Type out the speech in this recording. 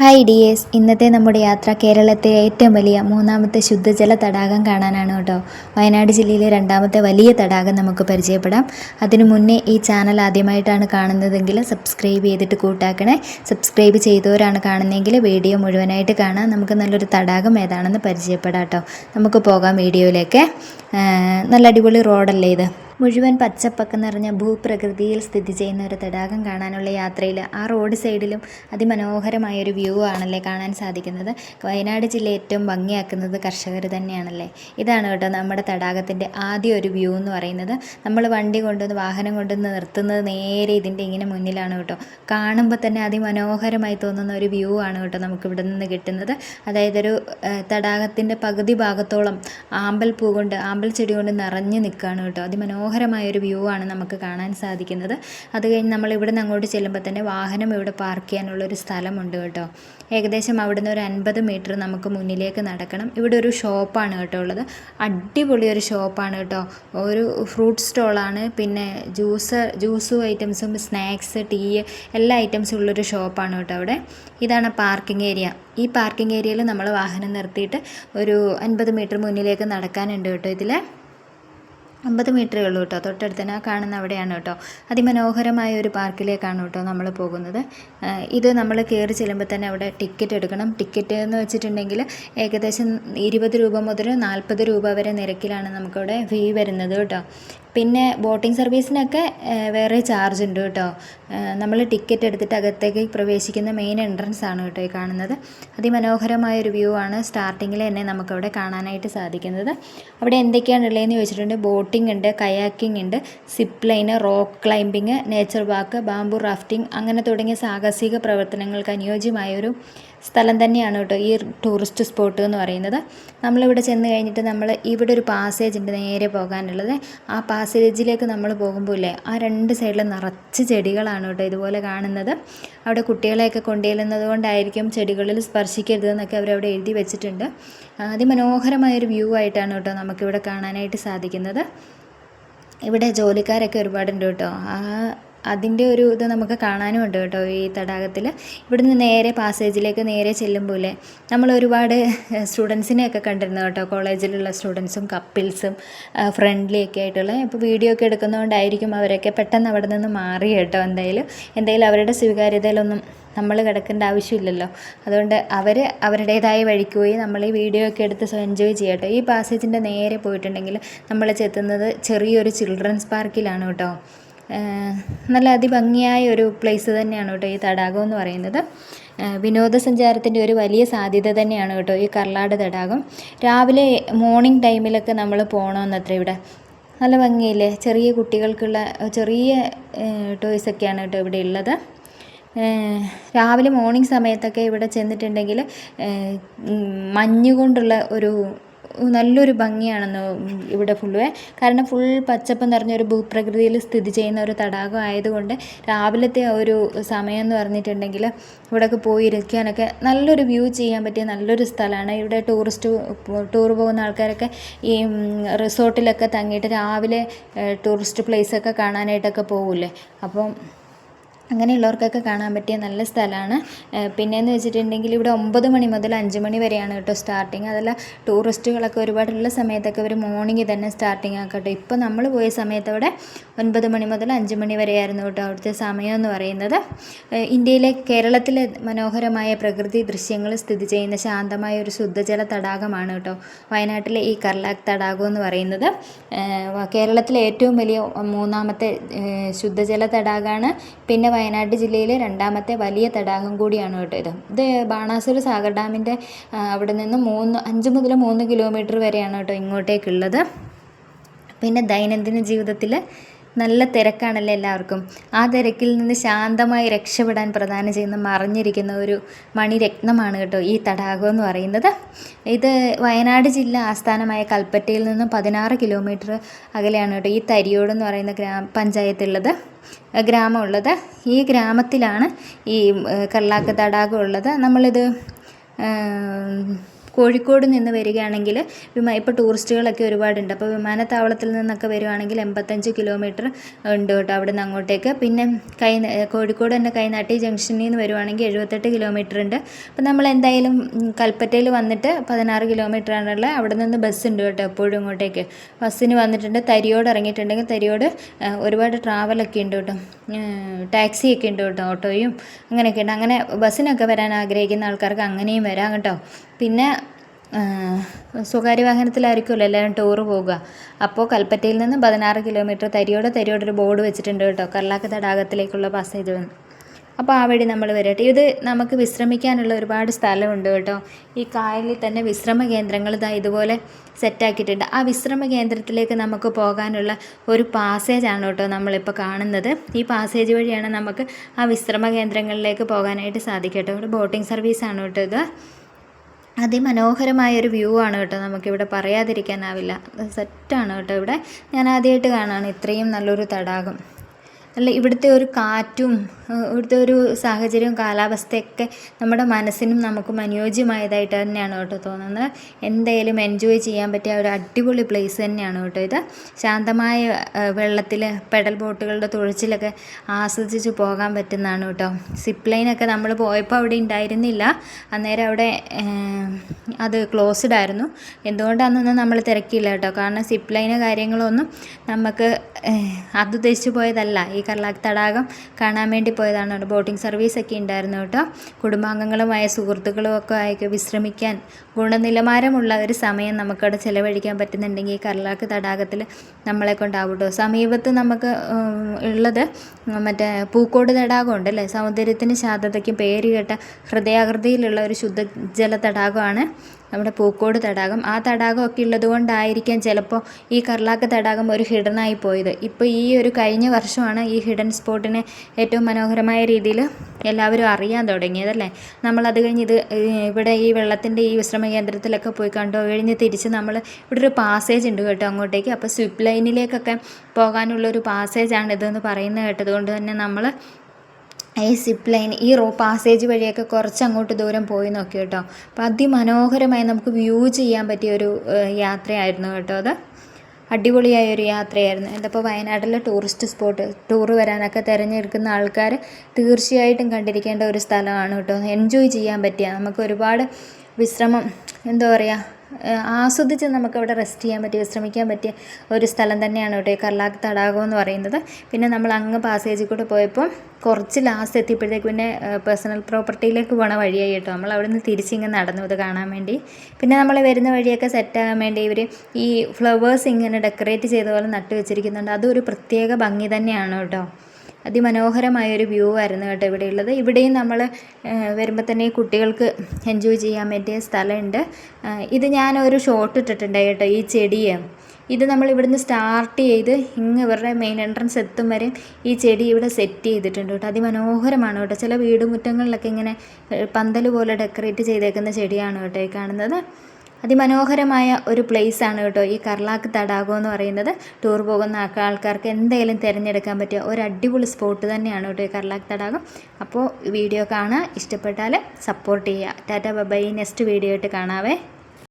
Hi dears ഇന്നത്തെ നമ്മുടെ യാത്ര കേരളത്തിലെ ഏറ്റവും വലിയ മൂന്നാമത്തെ ശുദ്ധജല തടാകം കാണാനാണ് കേട്ടോ. വയനാട് ജില്ലയിലെ രണ്ടാമത്തെ വലിയ തടാകം നമുക്ക് പരിചയപ്പെടാം. അതിനു മുന്നേ ഈ ചാനൽ ആദ്യമായിട്ടാണ് കാണുന്നതെങ്കിൽ സബ്സ്ക്രൈബ് ചെയ്തിട്ട് കൂട്ടാക്കണേ. സബ്സ്ക്രൈബ് ചെയ്തവരാണ് കാണുന്നതെങ്കിൽ വീഡിയോ മുഴുവനായിട്ട് കാണാം. നമുക്ക് നല്ലൊരു തടാകം ഏതാണെന്ന് പരിചയപ്പെടാം കേട്ടോ. നമുക്ക് പോകാം വീഡിയോയിലേക്ക്. നല്ല അടിപൊളി റോഡല്ലേ ഇത്? മുഴുവൻ പച്ചപ്പൊക്കെ നിറഞ്ഞ ഭൂപ്രകൃതിയിൽ സ്ഥിതി ചെയ്യുന്ന ഒരു തടാകം കാണാനുള്ള യാത്രയിൽ ആ റോഡ് സൈഡിലും അതിമനോഹരമായ ഒരു വ്യൂ ആണല്ലേ കാണാൻ സാധിക്കുന്നത്. വയനാട് ജില്ല ഏറ്റവും ഭംഗിയാക്കുന്നത് കർഷകർ തന്നെയാണല്ലേ. ഇതാണ് കേട്ടോ നമ്മുടെ തടാകത്തിന്റെ ആദ്യ ഒരു വ്യൂ എന്ന് പറയുന്നത്. നമ്മൾ വണ്ടി കൊണ്ടുവന്ന് വാഹനം കൊണ്ടുവന്ന് നിർത്തുന്നത് നേരെ ഇതിന്റെ ഇങ്ങനെ മുന്നിലാണ് കേട്ടോ. കാണുമ്പോൾ തന്നെ അതിമനോഹരമായി തോന്നുന്ന ഒരു വ്യൂ ആണ് കേട്ടോ നമുക്ക് ഇവിടെ നിന്ന് കിട്ടുന്നത്. അതായത് ഒരു തടാകത്തിന്റെ പകുതി ഭാഗത്തോളം ആമ്പൽ പൂ കൊണ്ട് ആമ്പൽ ചെടി കൊണ്ട് നിറഞ്ഞു നിൽക്കുകയാണ് കേട്ടോ. അതിമനോഹരമായ ഒരു വ്യൂ ആണ് നമുക്ക് കാണാൻ സാധിക്കുന്നത്. അത് കഴിഞ്ഞ് നമ്മൾ ഇവിടെ നിന്ന് അങ്ങോട്ട് ചെല്ലുമ്പോൾ തന്നെ വാഹനം ഇവിടെ പാർക്ക് ചെയ്യാനുള്ള ഒരു സ്ഥലമുണ്ട് കേട്ടോ. ഏകദേശം അവിടുന്ന് ഒരു അൻപത് മീറ്റർ നമുക്ക് മുന്നിലേക്ക് നടക്കണം. ഇവിടെ ഒരു ഷോപ്പാണ് കേട്ടോ ഉള്ളത്. അടിപൊളി ഒരു ഷോപ്പാണ് കേട്ടോ. ഒരു ഫ്രൂട്ട് സ്റ്റോളാണ്. പിന്നെ ജ്യൂസ് ജ്യൂസും ഐറ്റംസും സ്നാക്സ് ടീ എല്ലാ ഐറ്റംസും ഉള്ളൊരു ഷോപ്പാണ് കേട്ടോ അവിടെ. ഇതാണ് പാർക്കിംഗ് ഏരിയ. ഈ പാർക്കിംഗ് ഏരിയയിൽ നമ്മൾ വാഹനം നിർത്തിയിട്ട് ഒരു അൻപത് മീറ്റർ മുന്നിലേക്ക് നടക്കാനുണ്ട് കേട്ടോ ഇതിൽ അമ്പത് മീറ്ററേ ഉള്ളൂ കേട്ടോ. തൊട്ടടുത്ത് തന്നെ ആ കാണുന്ന അവിടെയാണ് കേട്ടോ. അതിമനോഹരമായ ഒരു പാർക്കിലേക്കാണ് കേട്ടോ നമ്മൾ പോകുന്നത്. ഇത് നമ്മൾ കയറി ചെല്ലുമ്പോൾ തന്നെ അവിടെ ടിക്കറ്റ് എടുക്കണം. ടിക്കറ്റ് എന്ന് വെച്ചിട്ടുണ്ടെങ്കിൽ ഏകദേശം ഇരുപത് രൂപ മുതൽ നാൽപ്പത് രൂപ വരെ നിരക്കിലാണ് നമുക്കവിടെ ഫീ വരുന്നത് കേട്ടോ. പിന്നെ ബോട്ടിംഗ് സർവീസിനൊക്കെ വേറെ ചാർജ് ഉണ്ട് കേട്ടോ. നമ്മൾ ടിക്കറ്റ് എടുത്തിട്ട് അകത്തേക്ക് പ്രവേശിക്കുന്ന മെയിൻ എൻട്രൻസ് ആണ് കേട്ടോ ഈ കാണുന്നത്. അതിമനോഹരമായ ഒരു വ്യൂ ആണ് സ്റ്റാർട്ടിങ്ങിൽ തന്നെ നമുക്കവിടെ കാണാനായിട്ട് സാധിക്കുന്നത്. അവിടെ എന്തൊക്കെയാണ് ഉള്ളതെന്ന് ചോദിച്ചിട്ടുണ്ടെങ്കിൽ ബോട്ടിംഗ് ഉണ്ട് കയാക്കിംഗ് ഉണ്ട് zip line rock climbing nature walk bamboo rafting അങ്ങനെ തുടങ്ങിയ സാഹസിക പ്രവർത്തനങ്ങൾക്ക് അനുയോജ്യമായ ഒരു സ്ഥലം തന്നെയാണ് കേട്ടോ ഈ ടൂറിസ്റ്റ് സ്പോട്ട് എന്ന് പറയുന്നത്. നമ്മളിവിടെ ചെന്ന് കഴിഞ്ഞിട്ട് നമ്മൾ ഇവിടെ ഒരു പാസേജ് ഉണ്ട് നേരെ പോകാനുള്ളത്. ആ പാസേജിലേക്ക് നമ്മൾ പോകുമ്പോൾ ഇല്ലേ ആ രണ്ട് സൈഡിൽ നിറച്ച് ചെടികളാണ് കേട്ടോ ഇതുപോലെ കാണുന്നത്. അവിടെ കുട്ടികളെയൊക്കെ കൊണ്ടുചെല്ലുന്നത് കൊണ്ടായിരിക്കും ചെടികളിൽ സ്പർശിക്കരുതെന്നൊക്കെ അവരവിടെ എഴുതി വെച്ചിട്ടുണ്ട്. അതിമനോഹരമായൊരു വ്യൂ ആയിട്ടാണ് കേട്ടോ നമുക്കിവിടെ കാണാനായിട്ട് സാധിക്കുന്നത്. ഇവിടെ ജോലിക്കാരൊക്കെ ഒരുപാടുണ്ട് കേട്ടോ. ആ അതിന്റെ ഒരു ഇത് നമുക്ക് കാണാനും ഉണ്ട് കേട്ടോ ഈ തടാകത്തിൽ. ഇവിടുന്ന് നേരെ പാസേജിലേക്ക് നേരെ ചെല്ലുമ്പോൾ നമ്മൾ ഒരുപാട് സ്റ്റുഡൻസിനെയൊക്കെ കണ്ടിരുന്നു കേട്ടോ. കോളേജിലുള്ള സ്റ്റുഡൻസും കപ്പിൾസും ഫ്രണ്ട്ലിയൊക്കെ ആയിട്ടുള്ള. ഇപ്പോൾ വീഡിയോ ഒക്കെ എടുക്കുന്നതുകൊണ്ടായിരിക്കും അവരൊക്കെ പെട്ടെന്ന് അവിടെ നിന്ന് മാറി കേട്ടോ എന്തായാലും. എന്തായാലും അവരുടെ സ്വീകാര്യതയിലൊന്നും നമ്മൾ കിടക്കേണ്ട ആവശ്യമില്ലല്ലോ. അതുകൊണ്ട് അവർ അവരുടേതായ വഴിക്ക് പോയി നമ്മൾ ഈ വീഡിയോ ഒക്കെ എടുത്ത് എൻജോയ് ചെയ്യട്ടോ ഈ പാസേജിന്റെ നേരെ പോയിട്ടുണ്ടെങ്കിൽ നമ്മൾ ചെത്തുന്നത് ചെറിയൊരു ചിൽഡ്രൻസ് പാർക്കിലാണ് കേട്ടോ. നല്ല അതിഭംഗിയായ ഒരു പ്ലേസ് തന്നെയാണ് കേട്ടോ ഈ തടാകം എന്ന് പറയുന്നത്. വിനോദസഞ്ചാരത്തിന്റെ ഒരു വലിയ സാധ്യത തന്നെയാണ് കേട്ടോ ഈ കർലാട് തടാകം. രാവിലെ മോർണിംഗ് ടൈമിലൊക്കെ നമ്മൾ പോകണമെന്നത്ര ഇവിടെ. നല്ല ഭംഗിയില്ലേ? ചെറിയ കുട്ടികൾക്കുള്ള ചെറിയ ടോയ്സൊക്കെയാണ് കേട്ടോ ഇവിടെ ഉള്ളത്. രാവിലെ മോർണിംഗ് സമയത്തൊക്കെ ഇവിടെ ചെന്നിട്ടുണ്ടെങ്കിൽ മഞ്ഞുകൊണ്ടുള്ള മഞ്ഞ് കൊണ്ടുള്ള ഒരു നല്ലൊരു ഭംഗിയാണെന്ന് ഇവിടെ ഫുള്ളുവേ. കാരണം ഫുൾ പച്ചപ്പ് നിറഞ്ഞൊരു ഭൂപ്രകൃതിയിൽ സ്ഥിതി ചെയ്യുന്ന ഒരു തടാകം ആയതുകൊണ്ട് രാവിലത്തെ ഒരു സമയം എന്ന് പറഞ്ഞിട്ടുണ്ടെങ്കിൽ ഇവിടെയൊക്കെ പോയി ഇരിക്കാനൊക്കെ നല്ലൊരു വ്യൂ ചെയ്യാൻ പറ്റിയ നല്ലൊരു സ്ഥലമാണ്. ഇവിടെ ടൂറിസ്റ്റ് ടൂർ പോകുന്ന ആൾക്കാരൊക്കെ ഈ റിസോർട്ടിലൊക്കെ തങ്ങിയിട്ട് രാവിലെ ടൂറിസ്റ്റ് പ്ലേസൊക്കെ കാണാനായിട്ടൊക്കെ പോകില്ലേ അപ്പം അങ്ങനെയുള്ളവർക്കൊക്കെ കാണാൻ പറ്റിയ നല്ല സ്ഥലമാണ്. പിന്നെയെന്ന് വെച്ചിട്ടുണ്ടെങ്കിൽ ഇവിടെ ഒമ്പത് മണി മുതൽ അഞ്ച് മണി വരെയാണ് കേട്ടോ സ്റ്റാർട്ടിങ് അതല്ല ടൂറിസ്റ്റുകളൊക്കെ ഒരുപാടുള്ള സമയത്തൊക്കെ ഒരു മോർണിംഗ് തന്നെ സ്റ്റാർട്ടിങ് ആക്കട്ടെ ഇപ്പോൾ നമ്മൾ പോയ സമയത്ത് അവിടെ ഒൻപത് മണി മുതൽ അഞ്ച് മണി വരെയായിരുന്നു കേട്ടോ അവിടുത്തെ സമയം എന്ന് പറയുന്നത്. ഇന്ത്യയിലെ കേരളത്തിലെ മനോഹരമായ പ്രകൃതി ദൃശ്യങ്ങൾ സ്ഥിതി ചെയ്യുന്ന ശാന്തമായ ഒരു ശുദ്ധജല തടാകമാണ് കേട്ടോ വയനാട്ടിലെ ഈ കർലാക് തടാകം എന്ന് പറയുന്നത്. കേരളത്തിലെ ഏറ്റവും വലിയ മൂന്നാമത്തെ ശുദ്ധജല തടാകമാണ്. പിന്നെ വയനാട് ജില്ലയിലെ രണ്ടാമത്തെ വലിയ തടാകം കൂടിയാണ് കേട്ടോ ഇത്. ഇത് ബാണാസുര സാഗർ ഡാമിന്റെ അവിടെ നിന്ന് മൂന്ന് അഞ്ച് മുതൽ മൂന്ന് കിലോമീറ്റർ വരെയാണ് കേട്ടോ ഇങ്ങോട്ടേക്കുള്ളത്. പിന്നെ ദൈനംദിന ജീവിതത്തിൽ നല്ല തിരക്കാണല്ലോ എല്ലാവർക്കും. ആ തിരക്കിൽ നിന്ന് ശാന്തമായി രക്ഷപ്പെടാൻ പ്രദാനം ചെയ്യുന്ന മറിഞ്ഞിരിക്കുന്ന ഒരു മണിരത്നമാണ് കേട്ടോ ഈ തടാകം എന്ന് പറയുന്നത്. ഇത് വയനാട് ജില്ല ആസ്ഥാനമായ കൽപ്പറ്റയിൽ നിന്നും പതിനാറ് കിലോമീറ്റർ അകലെയാണ് കേട്ടോ ഈ തരിയോട് എന്ന് പറയുന്ന ഗ്രാമ പഞ്ചായത്തുള്ളത് ഗ്രാമമുള്ളത്. ഈ ഗ്രാമത്തിലാണ് ഈ കല്ലാക്ക തടാകം ഉള്ളത്. നമ്മളിത് കോഴിക്കോട് നിന്ന് വരികയാണെങ്കിൽ വിമാ ഇപ്പോൾ ടൂറിസ്റ്റുകളൊക്കെ ഒരുപാടുണ്ട്. അപ്പോൾ വിമാനത്താവളത്തിൽ നിന്നൊക്കെ വരുവാണെങ്കിൽ എൺപത്തഞ്ച് കിലോമീറ്റർ ഉണ്ട് കേട്ടോ അവിടെ നിന്ന് അങ്ങോട്ടേക്ക്. പിന്നെ കൈ കോഴിക്കോട് തന്നെ കൈനാട്ടി ജംഗ്ഷനിൽ നിന്ന് വരുവാണെങ്കിൽ എഴുപത്തെട്ട് കിലോമീറ്റർ ഉണ്ട്. അപ്പോൾ നമ്മൾ എന്തായാലും കൽപ്പറ്റയിൽ വന്നിട്ട് പതിനാറ് കിലോമീറ്റർ ആണുള്ളത്. അവിടെ നിന്ന് ബസ് ഉണ്ട് കേട്ടോ എപ്പോഴും ഇങ്ങോട്ടേക്ക്. ബസ്സിന് വന്നിട്ടുണ്ട്. തരിയോട് ഇറങ്ങിയിട്ടുണ്ടെങ്കിൽ തരിയോട് ഒരുപാട് ട്രാവലൊക്കെ ഉണ്ട് കേട്ടോ. ടാക്സിയൊക്കെ ഉണ്ട് കേട്ടോ ഓട്ടോയും അങ്ങനെയൊക്കെ ഉണ്ട്. അങ്ങനെ ബസ്സിനൊക്കെ വരാൻ ആഗ്രഹിക്കുന്ന ആൾക്കാർക്ക് അങ്ങനെയും വരാം കേട്ടോ. പിന്നെ സ്വകാര്യ വാഹനത്തിലായിരിക്കുമല്ലോ എല്ലാവരും ടൂറ് പോകുക അപ്പോൾ കൽപ്പറ്റയിൽ നിന്ന് പതിനാറ് കിലോമീറ്റർ തരിയോടെ തരിയോടെ ഒരു ബോർഡ് വെച്ചിട്ടുണ്ട് കേട്ടോ. കർലാക്ക് തടാകത്തിലേക്കുള്ള പാസേജ് അപ്പോൾ ആ വഴി നമ്മൾ വരട്ടെ ഇത് നമുക്ക് വിശ്രമിക്കാനുള്ള ഒരുപാട് സ്ഥലമുണ്ട് കേട്ടോ. ഈ കായലിൽ തന്നെ വിശ്രമ കേന്ദ്രങ്ങൾ ഇതാ ഇതുപോലെ സെറ്റാക്കിയിട്ടുണ്ട് ആ വിശ്രമ കേന്ദ്രത്തിലേക്ക് നമുക്ക് പോകാനുള്ള ഒരു പാസേജാണ് കേട്ടോ നമ്മളിപ്പോൾ കാണുന്നത്. ഈ പാസേജ് വഴിയാണ് നമുക്ക് ആ വിശ്രമ കേന്ദ്രങ്ങളിലേക്ക് പോകാനായിട്ട് സാധിക്കും കേട്ടോ ഒരു ബോട്ടിംഗ് സർവീസാണ് കേട്ടോ ഇത്. അതിമനോഹരമായ ഒരു വ്യൂ ആണ് കേട്ടോ. നമുക്കിവിടെ പറയാതിരിക്കാനാവില്ല. സെറ്റാണ് കേട്ടോ ഇവിടെ. ഞാൻ ആദ്യമായിട്ട് കാണാണ് ഇത്രയും നല്ലൊരു തടാകം. അല്ല ഇവിടുത്തെ ഒരു കാറ്റും ഇവിടുത്തെ ഒരു സാഹചര്യവും കാലാവസ്ഥയൊക്കെ നമ്മുടെ മനസ്സിനും നമുക്കും അനുയോജ്യമായതായിട്ട് തന്നെയാണ് കേട്ടോ തോന്നുന്നത്. എന്തായാലും എൻജോയ് ചെയ്യാൻ പറ്റിയ ഒരു അടിപൊളി പ്ലേസ് തന്നെയാണ് കേട്ടോ ഇത്. ശാന്തമായ വെള്ളത്തിൽ പെഡൽ ബോട്ടുകളുടെ തുഴച്ചിലൊക്കെ ആസ്വദിച്ച് പോകാൻ പറ്റുന്നതാണ് കേട്ടോ. സിപ്പ് ലൈനൊക്കെ നമ്മൾ പോയപ്പോൾ അവിടെ ഉണ്ടായിരുന്നില്ല. അന്നേരം അവിടെ അത് ക്ലോസ്ഡ് ആയിരുന്നു. എന്തുകൊണ്ടാണെന്നൊന്നും നമ്മൾ തിരക്കിയില്ല കേട്ടോ. കാരണം സിപ്പ് ലൈന് കാര്യങ്ങളൊന്നും നമുക്ക് ഏഹ്, അത് ഉദ്ദേശിച്ച് പോയതല്ല. ഈ കർലാക്ക് തടാകം കാണാൻ വേണ്ടി പോയതാണ്. ബോട്ടിംഗ് സർവീസ് സർവീസൊക്കെ ഉണ്ടായിരുന്നു കേട്ടോ. കുടുംബാംഗങ്ങളുമായ സുഹൃത്തുക്കളും ഒക്കെ ആയിട്ട് വിശ്രമിക്കാൻ ഗുണനിലവാരമുള്ള ഒരു സമയം നമുക്കവിടെ ചിലവഴിക്കാൻ പറ്റുന്നുണ്ടെങ്കിൽ ഈ കർലാക്ക് തടാകത്തിൽ നമ്മളെ കൊണ്ടാവും കേട്ടോ. സമീപത്ത് നമുക്ക് ഉള്ളത് മറ്റേ പൂക്കോട് തടാകം ഉണ്ട് അല്ലേ? സൗന്ദര്യത്തിന് ശാന്തതയ്ക്കും പേര് കേട്ട ഹൃദയാകൃതിയിലുള്ള ഒരു ശുദ്ധജല തടാകമാണ് നമ്മുടെ പൂക്കോട് തടാകം. ആ തടാകമൊക്കെ ഉള്ളതുകൊണ്ടായിരിക്കാം ചിലപ്പോൾ ഈ കർലാക്ക തടാകം ഒരു ഹിഡനായി പോയത്. ഇപ്പോൾ ഈ ഒരു കഴിഞ്ഞ വർഷമാണ് ഈ ഹിഡൻ സ്പോട്ടിനെ ഏറ്റവും മനോഹരമായ രീതിയിൽ എല്ലാവരും അറിയാൻ തുടങ്ങിയതല്ലേ നമ്മളത് കഴിഞ്ഞ് ഇത് ഇവിടെ ഈ വെള്ളത്തിന്റെ ഈ വിശ്രമ കേന്ദ്രത്തിലൊക്കെ പോയി കണ്ടോ. കഴിഞ്ഞ് തിരിച്ച് നമ്മൾ ഇവിടെ ഒരു പാസേജ് ഉണ്ട് കേട്ടോ അങ്ങോട്ടേക്ക്. അപ്പോൾ സ്വിപ്പ് ലൈനിലേക്കൊക്കെ പോകാനുള്ള ഒരു പാസേജാണ് ഇതെന്ന് പറയുന്നത് കേട്ടതുകൊണ്ട് തന്നെ നമ്മൾ ഈ സിപ്പ് ലൈൻ ഈ റോ പാസേജ് വഴിയൊക്കെ കുറച്ച് അങ്ങോട്ട് ദൂരം പോയി നോക്കി കേട്ടോ. അപ്പോൾ അതിമനോഹരമായി നമുക്ക് വ്യൂ ചെയ്യാൻ പറ്റിയ ഒരു യാത്രയായിരുന്നു കേട്ടോ അത്. അടിപൊളിയായ ഒരു യാത്രയായിരുന്നു. ഇതിപ്പോൾ വയനാട്ടിലെ ടൂറിസ്റ്റ് സ്പോട്ട് ടൂർ വരാനൊക്കെ തിരഞ്ഞെടുക്കുന്ന ആൾക്കാർ തീർച്ചയായിട്ടും കണ്ടിരിക്കേണ്ട ഒരു സ്ഥലമാണ് കേട്ടോ. എൻജോയ് ചെയ്യാൻ പറ്റിയ നമുക്ക് ഒരുപാട് വിശ്രമം എന്താ പറയുക ആസ്വദിച്ച് നമുക്കവിടെ റെസ്റ്റ് ചെയ്യാൻ പറ്റിയ വിശ്രമിക്കാൻ പറ്റിയ ഒരു സ്ഥലം തന്നെയാണ് കേട്ടോ കർലാക്ക് തടാകം എന്ന് പറയുന്നത്. പിന്നെ നമ്മൾ അങ്ങ് പാസേജിൽ കൂടെ പോയപ്പോൾ കുറച്ച് ലാസ്റ്റ് എത്തിയപ്പോഴത്തേക്ക് പിന്നെ പേഴ്സണൽ പ്രോപ്പർട്ടിയിലേക്ക് പോണ വഴിയായി കേട്ടോ. നമ്മൾ അവിടെ നിന്ന് തിരിച്ചിങ്ങനെ നടന്നു ഇത് കാണാൻ വേണ്ടി. പിന്നെ നമ്മൾ വരുന്ന വഴിയൊക്കെ സെറ്റാകാൻ വേണ്ടി ഇവർ ഈ ഫ്ലവേഴ്സ് ഇങ്ങനെ ഡെക്കറേറ്റ് ചെയ്ത പോലെ നട്ട് വെച്ചിരിക്കുന്നുണ്ട് അതൊരു പ്രത്യേക ഭംഗി തന്നെയാണ് കേട്ടോ. അതിമനോഹരമായൊരു വ്യൂ ആയിരുന്നു കേട്ടോ ഇവിടെയുള്ളത് ഇവിടെയും നമ്മൾ വരുമ്പോൾ തന്നെ കുട്ടികൾക്ക് എൻജോയ് ചെയ്യാൻ പറ്റിയ സ്ഥലമുണ്ട്. ഇത് ഞാനൊരു ഷോട്ട് ഇട്ടിട്ടുണ്ട് കേട്ടോ ഈ ചെടിയെ. ഇത് നമ്മൾ ഇവിടുന്ന് സ്റ്റാർട്ട് ചെയ്ത് ഇങ്ങ് ഇവരുടെ മെയിൻ എൻട്രൻസ് എത്തും വരെ ഈ ചെടി ഇവിടെ സെറ്റ് ചെയ്തിട്ടുണ്ട് കേട്ടോ. അതിമനോഹരമാണ് കേട്ടോ. ചില വീടുമുറ്റങ്ങളിലൊക്കെ ഇങ്ങനെ പന്തൽ പോലെ ഡെക്കറേറ്റ് ചെയ്തേക്കുന്ന ചെടിയാണ് കേട്ടോ ഈ കാണുന്നത്. അതിമനോഹരമായ ഒരു place ആണ് കേട്ടോ ഈ കർലാക്ക് തടാകം എന്ന് പറയുന്നത്. ടൂർ പോകുന്ന ആൾക്കാർക്ക് എന്തായാലും തിരഞ്ഞെടുക്കാൻ പറ്റിയ ഒരു അടിപൊളി സ്പോട്ട് തന്നെയാണ് കേട്ടോ ഈ കർലാക്ക് തടാകം. അപ്പോൾ വീഡിയോ കാണുക ഇഷ്ടപ്പെട്ടാൽ സപ്പോർട്ട് ചെയ്യുക. ടാറ്റ ബൈ നെക്സ്റ്റ് വീഡിയോ ആയിട്ട് കാണാവേ.